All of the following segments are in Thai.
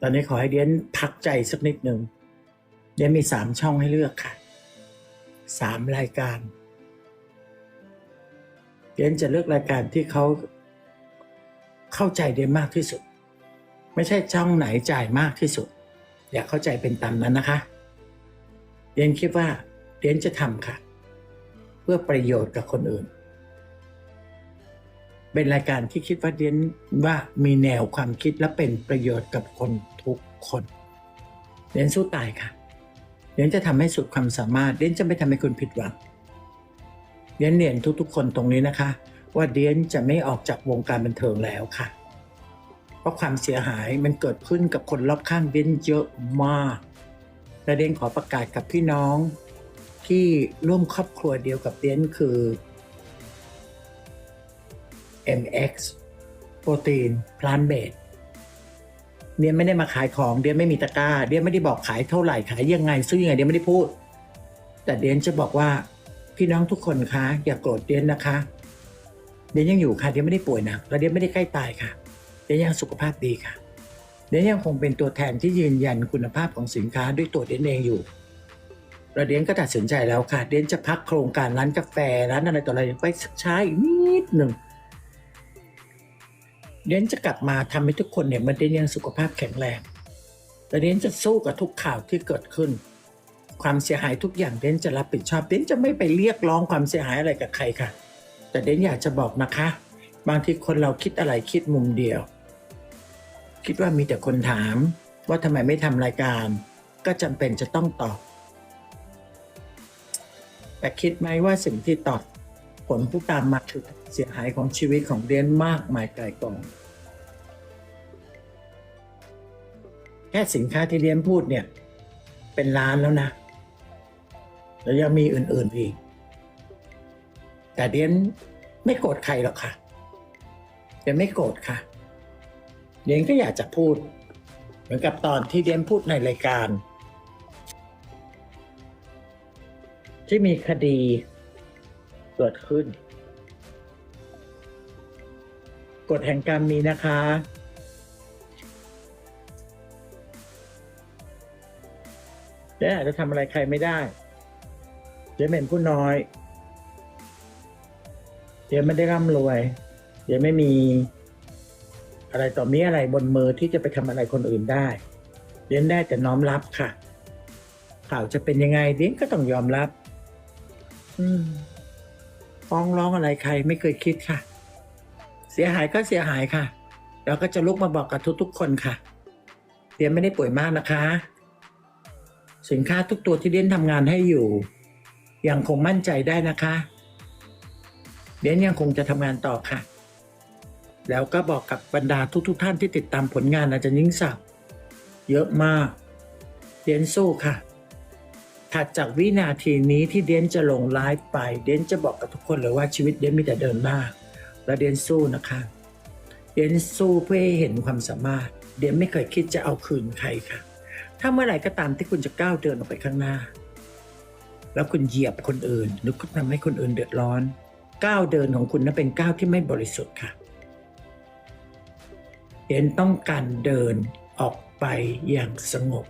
ตอนนี้ขอให้เดียนพักใจสักนิดหนึ่งเดียนมีสามช่องให้เลือกค่ะสามรายการ เดียนจะเลือกรายการที่เขาเข้าใจเดียนมากที่สุด ไม่ใช่ช่องไหนจ่ายมากที่สุด อยากเข้าใจเป็นตามนั้นนะคะ เดียนคิดว่าเดียนจะทำค่ะ เพื่อประโยชน์กับคนอื่น เป็นรายการที่คิดว่าเดียนว่ามีแนวความคิดและเป็นประโยชน์กับคนทุกคนเดียนสู้ตายค่ะเดียนจะทำให้สุดความสามารถเดียนจะไม่ทำให้คุณผิดหวังเดียนเรียนทุกๆ คนตรงนี้นะคะ ว่าเดียนจะไม่ออกจากวงการบันเทิงแล้วค่ะ เพราะความเสียหายมันเกิดขึ้นกับคนรอบข้างเดียนเยอะมากและเดียนขอประกาศกับพี่น้องที่ร่วมครอบครัวเดียวกับเดียนคือ MX โปรตีนพลานเบดเดียนไม่ได้มาขายของเดียนไม่มีตะกร้าเดียนไม่ได้บอกขายเท่าไหร่ขายยังไงซื้อยังไงเดียไม่ได้พูด แต่เดียนจะบอกว่าพี่น้องทุกคนคะ อย่าโกรธเดียนนะคะ เดียนยังอยู่ค่ะเดียนไม่ได้ป่วยหนักและเดียนไม่ได้ใกล้ตายค่ะ เดียนยังสุขภาพดีค่ะ เดียนยังคงเป็นตัวแทนที่ยืนยันคุณภาพของสินค้าด้วยตัวเดียนเองอยู่แลเดียนก็ตัดสินใจแล้วค่ะ เดียนจะพักโครงการร้านกาแฟร้านอะไรต่ออะไรไปสักช้าอีกนิดหนึ่ง เดนจะกลับมาทำให้ทุกคนเนี่ยมันได้ยังสุขภาพแข็งแรงแต่เดนจะสู้กับทุกข่าวที่เกิดขึ้น ความเสียหายทุกอย่างเดนจะรับผิดชอบเดนจะไม่ไปเรียกร้องความเสียหายอะไรกับใครค่ะ แต่เดนอยากจะบอกนะคะ บางทีคนเราคิดอะไรคิดมุมเดียว คิดว่ามีแต่คนถาม ว่าทำไมไม่ทำรายการ ก็จำเป็นจะต้องตอบแต่คิดไหมว่าสิ่งที่ตอบผลผู้ตามมาคือ เสียหายของชีวิตของเดนมากมายไกลกอง แค่สินค้าที่เดนพูดเนี่ย เป็นล้านแล้วนะ แล้วยังมีอื่นๆอีก แต่เดนไม่โกรธใครหรอกค่ะเดนไม่โกรธค่ะ เดนก็อยากจะพูด เหมือนกับตอนที่เดนพูดในรายการ ที่มีคดีเกิดขึ้น กฎแห่งกรรมมีนะคะ เจ๊อาจจะทำอะไรใครไม่ได้ เจ๊เป็นผู้น้อย เจ๊ไม่ได้ร่ำรวย เจ๊ไม่มีอะไรต่อมีอะไรบนมือที่จะไปทำอะไรคนอื่นได้เลี้ยนได้แต่น้อมรับค่ะ ข่าวจะเป็นยังไงเลี้ยนก็ต้องยอมรับ อืมฟ้องร้องอะไรใครไม่เคยคิดค่ะ เสียหายก็เสียหายค่ะ เราก็จะลุกมาบอกกับทุกๆคนค่ะเดียนไม่ได้ป่วยมากนะคะ สินค้าทุกตัวที่เดียนทำงานให้อยู่ ยังคงมั่นใจได้นะคะเดียนยังคงจะทำงานต่อค่ะ แล้วก็บอกกับบรรดาทุกๆท่านที่ติดตามผลงานอาจารย์ยิ่งศักดิ์เยอะมากเดียนสู้ค่ะถัดจากวินาทีนี้ที่เดนจะลงไลฟ์ไป เดนจะบอกกับทุกคนเลยว่าชีวิตเดนมีแต่เดินหน้า และเดนสู้นะคะ เดนสู้เพื่อให้เห็นความสามารถ เดนไม่เคยคิดจะเอาคืนใครค่ะ ถ้าเมื่อไหร่ก็ตามที่คุณจะก้าวเดินออกไปข้างหน้า แล้วคุณเหยียบคนอื่น หรือคุณทำให้คนอื่นเดือดร้อน ก้าวเดินของคุณนั้นเป็นก้าวที่ไม่บริสุทธิ์ค่ะ เดนต้องการเดินออกไปอย่างสงบ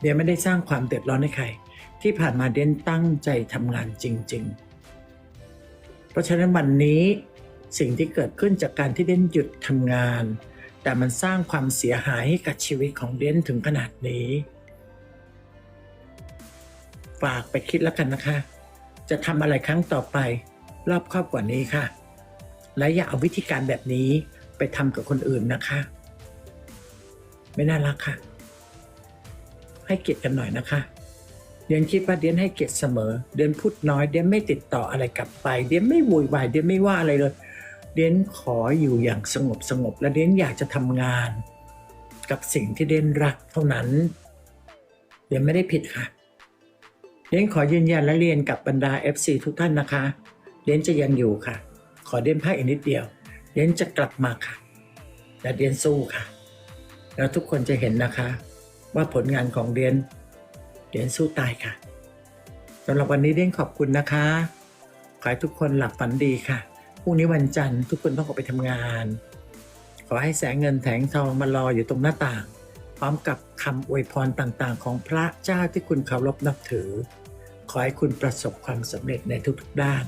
เดียนไม่ได้สร้างความเดือดร้อนให้ใคร ที่ผ่านมาเดียนตั้งใจทำงานจริง ๆ เพราะฉะนั้นวันนี้สิ่งที่เกิดขึ้นจากการที่เดียนหยุดทำงาน แต่มันสร้างความเสียหายให้กับชีวิตของเดียนถึงขนาดนี้ ฝากไปคิดแล้วกันนะคะ จะทำอะไรครั้งต่อไป รอบครอบกว่านี้ค่ะ และอย่าเอาวิธีการแบบนี้ไปทำกับคนอื่นนะคะ ไม่น่ารักค่ะ ให้เกียรติกันหน่อยนะคะ เดียนคิดว่าเดียนให้เกียรติเสมอ เดียนพูดน้อยเดียนไม่ติดต่ออะไรกลับไป เดียนไม่วุ่นวายเดียนไม่ว่าอะไรเลย เดียนขออยู่อย่างสงบสงบและเดียนอยากจะทำงาน กับสิ่งที่เดียนรักเท่านั้น เดียนไม่ได้ผิดค่ะ เดียนขอยืนยันและเรียนกับบรรดา FC ทุกท่านนะคะ เดียนจะยังอยู่ค่ะ ขอเดียนพักอีกนิดเดียว เดียนจะกลับมาค่ะและเดียนสู้ค่ะ แล้วทุกคนจะเห็นนะคะ ว่าผลงานของเดียน ดียนสู้ตายค่ะสำหรับวันนี้เดียนขอบคุณนะคะ ขอให้ทุกคนหลับฝันดีค่ะ พรุ่งนี้วันจันทร์ทุกคนต้องออกไปทำงาน ขอให้แสงเงินแสงทองมารออยู่ตรงหน้าต่าง พร้อมกับคำอวยพรต่างๆ ของพระเจ้าที่คุณเคารพนับถือ ขอให้คุณประสบความสำเร็จในทุกๆด้าน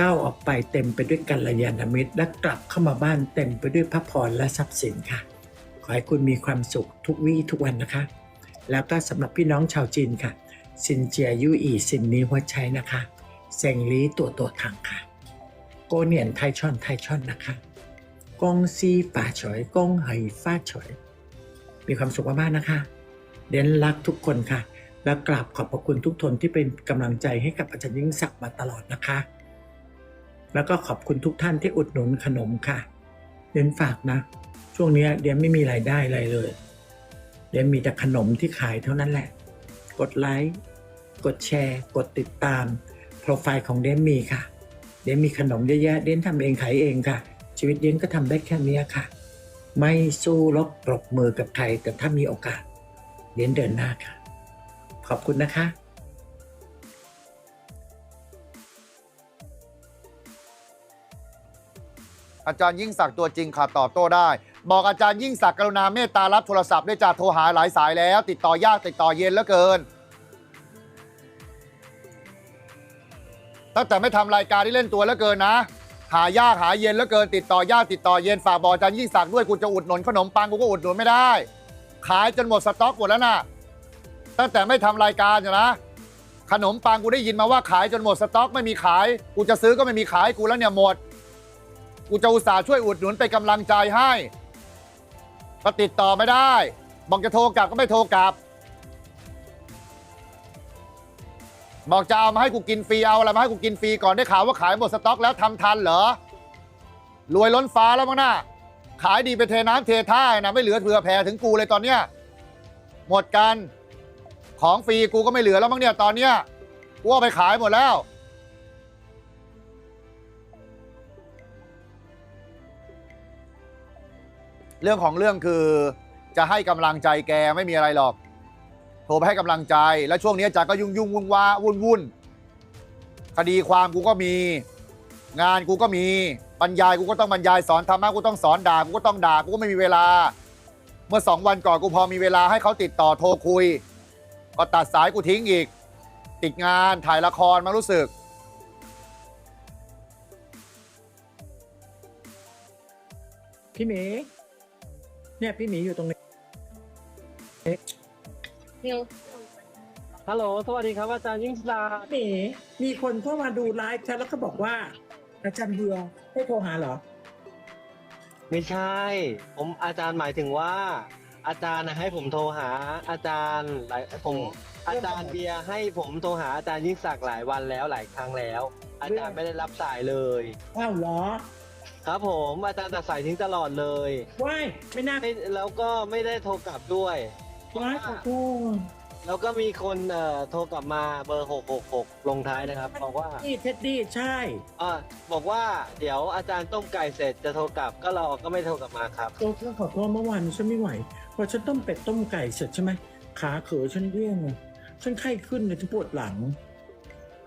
ก้าวออกไปเต็มไปด้วยกัลยาณมิตร และกลับเข้ามาบ้านเต็มไปด้วยพระพรและทรัพย์สินค่ะ ขอให้คุณมีความสุขทุกวี่ทุกวันนะคะ แล้วก็สำหรับพี่น้องชาวจีนค่ะซินเจียยู่อีซินนี้หัวใจนะคะเซงลีตัวตัวทางค่ะ โกเนียนไทชอนไทชอนนะคะกงซีป่าเฉยกงไหฟ้าเฉยมีความสุขมากๆนะคะเดนรักทุกคนค่ะ และกราบขอบพระคุณทุกทนที่เป็นกำลังใจให้กับอาจารย์ยิ่งศักดิ์มาตลอดนะคะ แล้วก็ขอบคุณทุกท่านที่อุดหนุนขนมค่ะเดนฝากนะ ช่วงนี้เดนไม่มีรายได้อะไรเลย เดนมีแต่ขนมที่ขายเท่านั้นแหละ กดไลค์ กดแชร์ กดติดตาม โปรไฟล์ของเดนมีค่ะ เดนมีขนมเยอะแยะ เดนทำเองขายเองค่ะ ชีวิตเดนก็ทำได้แค่นี้ค่ะ ไม่สู้รบปรบมือกับใคร แต่ถ้ามีโอกาส เดนเดินหน้าค่ะ ขอบคุณนะคะอาจารย์ยิ่งศักดิ์ตัวจริงค่ะตอบโต้ได้ บอกอาจารย์ยิ่งศักดิ์กรุณาเมตตารับโทรศัพท์ด้วยจ้าโทรหาหลายสายแล้ว ติดต่อยากติดต่อเย็นเหลือเกิน ตั้งแต่ไม่ทำรายการที่เล่นตัวเหลือเกินนะ หายากหาเย็นเหลือเกิน ติดต่อยากติดต่อเย็นฝากบอกอาจารย์ยิ่งศักดิ์ด้วยกูจะอุดหนุนขนมปังกูก็อุดหนุนไม่ได้ ขายจนหมดสต็อกหมดแล้วนะตั้งแต่ไม่ทำรายการนะ ขนมปังกูได้ยินมาว่าขายจนหมดสต็อกไม่มีขาย กูจะซื้อก็ไม่มีขายกูแล้วเนี่ยหมด กูจะอุตส่าห์ช่วยอุดหนุนเป็นกำลังใจให้ ก็ติดต่อไม่ได้ บอกจะโทรกลับก็ไม่โทรกลับ บอกจะเอามาให้กูกินฟรีเอาอะไรมาให้กูกินฟรีก่อนได้ข่าวว่าขายหมดสต็อกแล้วทำทันเหรอ รวยล้นฟ้าแล้วมั้งน่ะขายดีไปเทน้ำเทท่านะไม่เหลือเผื่อแผ่ถึงกูเลยตอนเนี้ยหมดกัน ของฟรีกูก็ไม่เหลือแล้วมั้งเนี่ยตอนเนี้ยกูเอาไปขายหมดแล้ว เรื่องของเรื่องคือจะให้กำลังใจแกไม่มีอะไรหรอก โทรไปให้กำลังใจ แล้วช่วงนี้อาจารย์ก็ยุ่งยุ่งวุ่นวาวุ่นวุ่นคดีความกูก็มี งานกูก็มีบรรยายกูก็ต้องบรรยายสอนธรรมะกูต้องสอนด่ากูก็ต้องด่ากูก็ไม่มีเวลา เมื่อสองวันก่อนกูพอมีเวลาให้เขาติดต่อโทรคุย ก็ตัดสายกูทิ้งอีก ติดงานถ่ายละครมารู้สึกพี่หมี เนี่ยพี่หมีอยู่ตรงนี้ฮัลโหล สวัสดีครับอาจารย์ยิ่งศักดิ์พี่หมีมีคนเข้ามาดูไลฟ์ฉันแล้วก็บอกว่า อาจารย์เบือให้โทรหาเหรอ ไม่ใช่ ผมอาจารย์หมายถึงว่า อาจารย์นะให้ผมโทรหาอาจารย์หลายผม อาจารย์เบียร์ให้ผมโทรหาอาจารย์ยิ่งศักดิ์หลายวันแล้วหลายครั้งแล้ว อาจารย์ไม่ได้รับสายเลยอ้าวเหรอ ครับผมอาจารย์ตัดสายทิ้งตลอดเลยว้ายไม่น่าไม่แล้วก็ไม่ได้โทรกลับด้วยว้ายขอโทษแล้วก็มีคนเอ่อโทรกลับมาเบอร์หกหกหกลงท้ายนะครับบอกว่านี่เท็ดดี้ใช่อ่าบอกว่าเดี๋ยวอาจารย์ต้มไก่เสร็จจะโทรกลับก็รอก็ไม่โทรกลับมาครับโตฉันขอโทษเมื่อวานฉันไม่ไหวพอฉันต้มเป็ดต้มไก่เสร็จใช่ไหมขาเขอฉันเรี่ยงเลยฉันไข้ขึ้นเลยฉันปวดหลัง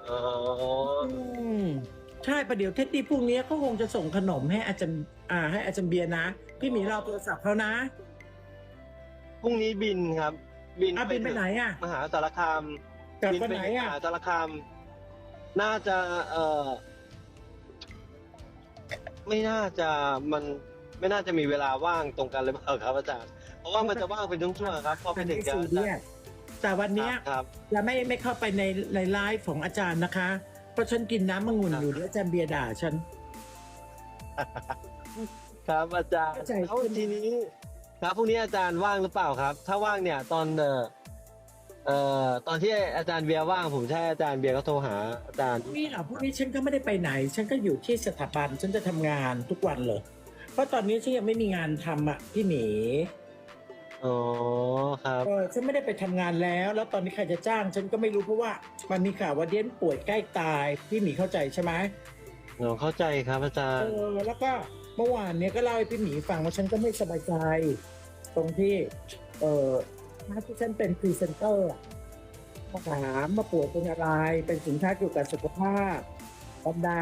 อ๋ออืม ใช่ประเดี๋ยวเท็ดดี้พรุ่งนี้เขาคงจะส่งขนมให้อาจารย์อ่า ให้อาจารย์เบียร์นะ พี่หมีเราโทรศัพท์เขานะพรุ่งนี้บินครับ บินอะบินไปไหนอะ มหาสารคามกลับบิวันไหนมอะหาสารคาม น่าจะ เอ่อไม่น่าจะมันไม่น่าจะมีเวลาว่างตรงกันเลยเปล่าครับอาจารย์เพราะว่ามันจะว่างเป็นช่วงๆครับพอไปมันถึไม่งจะซีเรียสแต่วันเนี้ย ครับ จะไม่ไม่เข้าไปในในไลฟ์ของอาจารย์นะคะ เพราะฉันกินน้ำมะงุ่นอยู่แล้วอาจารย์เบียร์ด่าฉัน ครับอาจารย์เข้าใจ แล้วทีนี้ ครับพรุ่งนี้อาจารย์ว่างหรือเปล่าครับ ถ้าว่างเนี่ยตอนเอ่อเอ่อตอนที่อาจารย์เบียร์ว่างผมใช่อาจารย์เบียร์ก็โทรหาอาจารย์พรุ่งนี้เหรอพรุ่งนี้ฉันก็ไม่ได้ไปไหน ฉันก็อยู่ที่สถาบัน ฉันจะทำงานทุกวันเลย เพราะตอนนี้ฉันยังไม่มีงานทำอะพี่หมีอ๋อครับ เออฉันไม่ได้ไปทำงานแล้ว แล้วตอนนี้ใครจะจ้าง ฉันก็ไม่รู้เพราะว่า มันมีข่าวว่าเดียนป่วยใกล้ตายพี่หมีเข้าใจใช่ไหมหนูเข้าใจครับอาจารเอย์ อแล้วก็เมื่อวานเนี้ยก็เล่าให้พี่หมีฟังว่าฉันก็ไม่สบายใจ ตรงที่ เออหน้าที่ฉันเป็นพรีเซนเตอร์อะมาถามมาป่วยเป็นอะไร เป็นสินค้าเกี่ยวกับสุขภาพบรรดา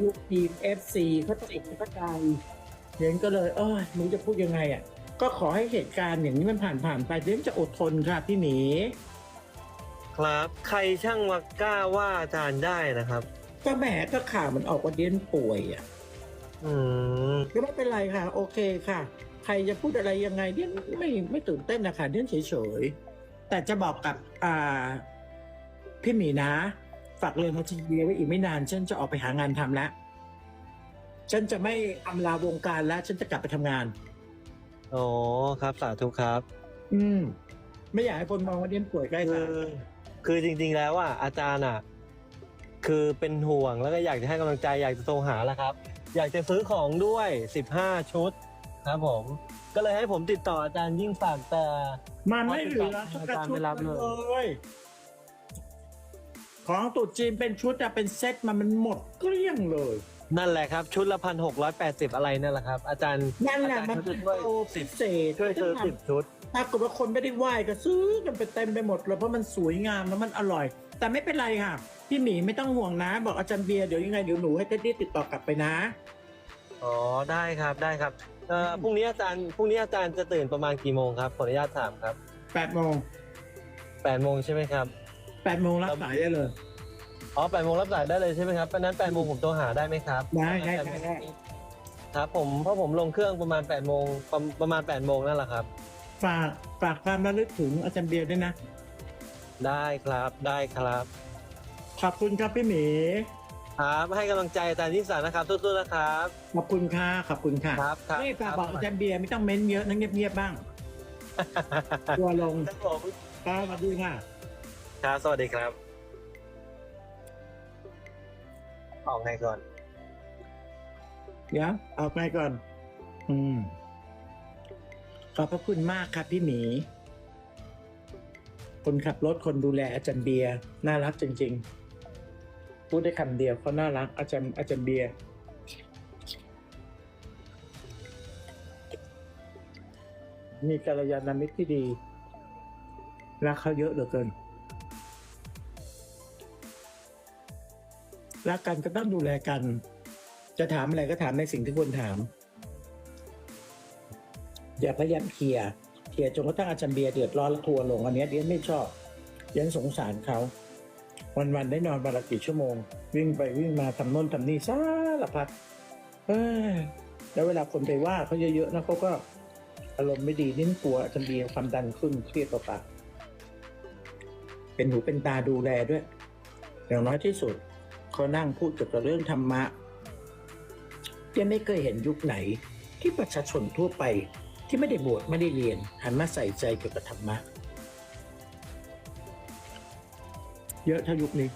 ลูกทีม FC เขาตกอกเข้าใจเดียนก็เลย เออหนูจะพูดยังไงอะ ก็ขอให้เหตุการณ์อย่างนี้มันผ่านผ่านๆไปเดียนจะอดทนค่ะพี่หมี ครับ ใครช่างมากล้าว่าอาจารย์ได้นะครับ ก็แหมก็ข่าวมันออกว่าเดียนป่วยอะอืมก็ไม่เป็นไรค่ะ โอเคค่ะ ใครจะพูดอะไรยังไงเดียนไม่ไม่ตื่นเต้นนะคะเดียนเฉยๆแต่จะบอกกับอ่าพี่หมีนะฝากเรื่องมาทีเดียวไว้อีกไม่นานฉันจะออกไปหางานทำแล้วฉันจะไม่อำลาวงการแล้ว ฉันจะกลับไปทำงาน อ๋อครับสาธุครับ อืม ไม่อยากให้คนมองว่าเดียนป่วยใกล้คืตาอย คือจริง ๆ แล้วอะอาจารย์อะคือเป็นห่วงแล้วก็อยากจะให้กำลังใจอยากจะโทรหาแหล้วครับ อยากจะซื้อของด้วยสิบห้าชุดครับผม ก็เลยให้ผมติดต่ออาจารย์ยิ่งศักดิ์แต่มันไม่เหลือสักกระอาจารย์ชุไม่ดรับเลยเลย ของตรุ๊จีนเป็นชุดอะเป็นเซ็ตมามันหมดเกลี้ยงเลย นั่นแหละครับ ชุดละพันหกร้อยแปดสิบอะไรนั่นแหละครับ อาจารย์นั่นแหละอาจารย์มันเขาจะเป็นช่วยโปรพิเศษช่วยซื้อสิบชุด ปรากฏว่าคนไม่ได้ไหว้ก็ซื้อกันไปเต็มไปหมดเลยเพราะมันสวยงามแล้วมันอร่อย แต่ไม่เป็นไรค่ะ พี่หมีไม่ต้องห่วงนะ บอกอาจารย์เบียร์เดี๋ยวยังไงเดี๋ยวหนูให้เท็ดดี้ติดต่อกลับไปนะ อ๋อได้ครับได้ครับเอ่อพรุ่งนี้อาจารย์พรุ่งนี้อาจารย์จะตื่นประมาณกี่โมงครับขออนุญาตถามครับแปดโมงแปดโมงใช่ไหมครับแปดโมงรับสายได้เลย อ๋อแปดโมงรับสายได้เลยใช่ไหมครับเพราะฉะนั้นแปดโมงผมโทรหาได้ไหมครับได้ได้ได้ได้ ครับผมเพราะผมลงเครื่องประมาณแปดโมงประประมาณแปดโมงนั่นแหละครับ ฝากฝากความระลึกถึงอาจารย์เบียร์ด้วยนะ ได้ครับได้ครับ ขอบคุณครับพี่หมีครับให้กำลังใจอาจารย์ยิ่งศักดิ์นะครับสู้ๆนะครับ ขอบคุณค่ะขอบคุณค่ะครับครับนี่ฝากครับบอกอาจารย์เบียร์ไม่ต้องเม้นเยอะนะเงียบๆบ้างตัวลงครับผมครับสวัสดีค่ะครับสวัสดีครับ ออกไงก่อนเดี๋ยวเอาไปก่อน อืม ขอบพระคุณมากครับพี่หมี คนขับรถคนดูแลอาจารย์เบียร์น่ารักจริง ๆ พูดได้คำเดียวเขาน่ารักอาจารย์อาจารย์เบียร์มีกัลยาณมิตรที่ดีรักเขาเยอะเหลือเกินรักกันก็ต้องดูแลกัน จะถามอะไรก็ถามในสิ่งที่ควรถาม อย่าพยายามเคลียร์เคลียร์จนกระทั่งอาจารย์เบียร์เดือดร้อนละทัวลงอันนี้ยเดียนไม่ชอบเดียนสงสารเขา วันๆได้นอนวันละกี่ชั่วโมง วิ่งไปวิ่งมาทำโน่นทำนี่สารพัดเอ้ยแล้วเวลาคนไปว่าเขาเยอะๆนะเขาก็อารมณ์ไม่ดีนิ่งกลัวอาจารย์เบียร์ความดันขึ้นเครียดเปล่าเป็นหูเป็นตาดูแลด้วย อย่างน้อยที่สุดเขานั่งพูดเกี่ยวกับเรื่องธรรมะยังไม่เคยเห็นยุคไหนที่ประชาชนทั่วไป ที่ไม่ได้บวชไม่ได้เรียนหันมาใส่ใจเกี่ยวกับธรรมะ เยอะเท่ายุคนี้